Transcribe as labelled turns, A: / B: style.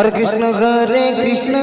A: और कृष्ण हरे कृष्ण।